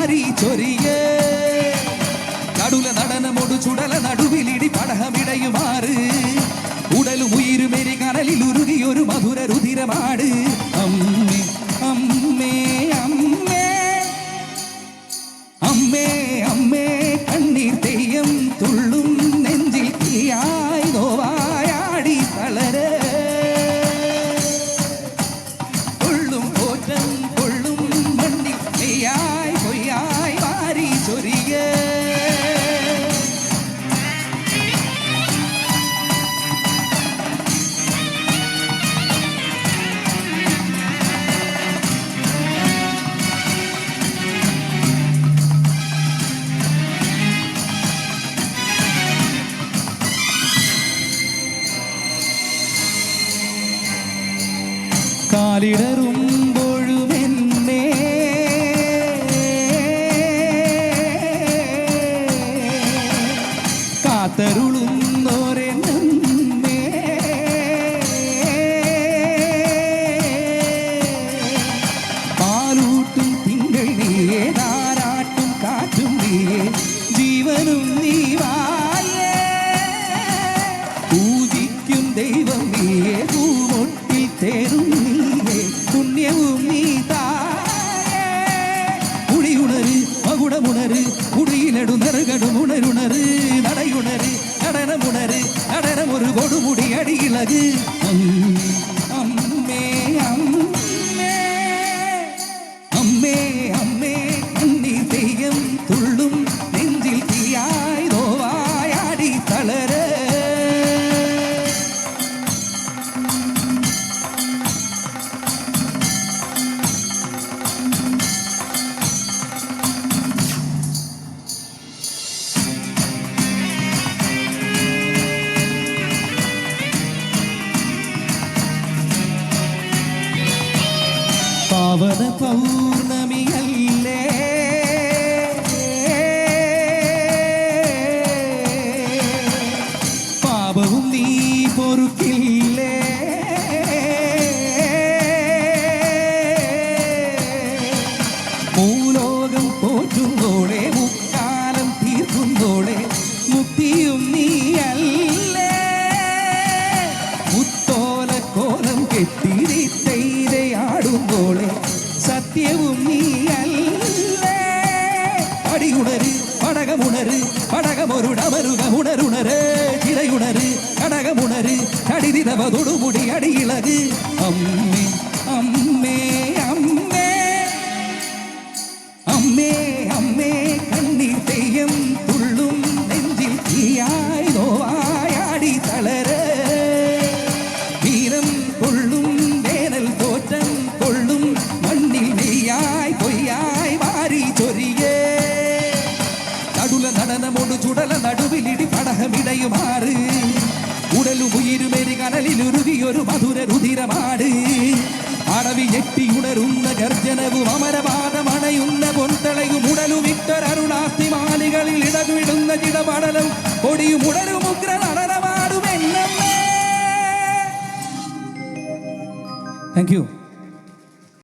Lorry சொரியே. நடுல நடனமோடு சுடல நடுவில் இடி படகமிடையுமாறு உடலும் உயிரும் எரி கடலில் உருகி ஒரு மதுர ருதிரமாடு. കാലിടറുമ്പോഴും എന്നെ കാത്തരുളുന്നോരെന്നേ പാലൂട്ടും തിങ്കൾ നീയേ താരാട്ടും കാറ്റും ജീവനും ദൈവം നീയേ പൂമൊട്ടിൽ തേരും ஒரு கொடுமுடி அடி പാവന പൗർണമിയല്ലേ? പാപവും നീ പൊറുക്കില്ലേ? சத்தியவும் நீ அல்ல. அடி உணரு படகம் உணரு படகம் ஒரு டமருக உணருணரு சிறை உணரு கடகம் உணரு தடிதிதவதொடு முடி அடியிலகு அம்மே அம்மே. പടഹമിടയുമാറ് ഉടലും ഉയിരുമേരി കനലിലുരുകിയൊരു മധുര രുതിരമാട് അടവി ഞെട്ടിയുണരുന്ന ഗർജനവും അമരപാദമണയുന്ന പൊൻതളയും ഉടലും ഇട്ടൊരരുണാസ്തി മാലികളിൽ ഇടവിടുന്ന ചിടപടലും കൊടിയും ഉടലും ഉഗ്ര നടനമാടുമെന്നേ താങ്ക് യു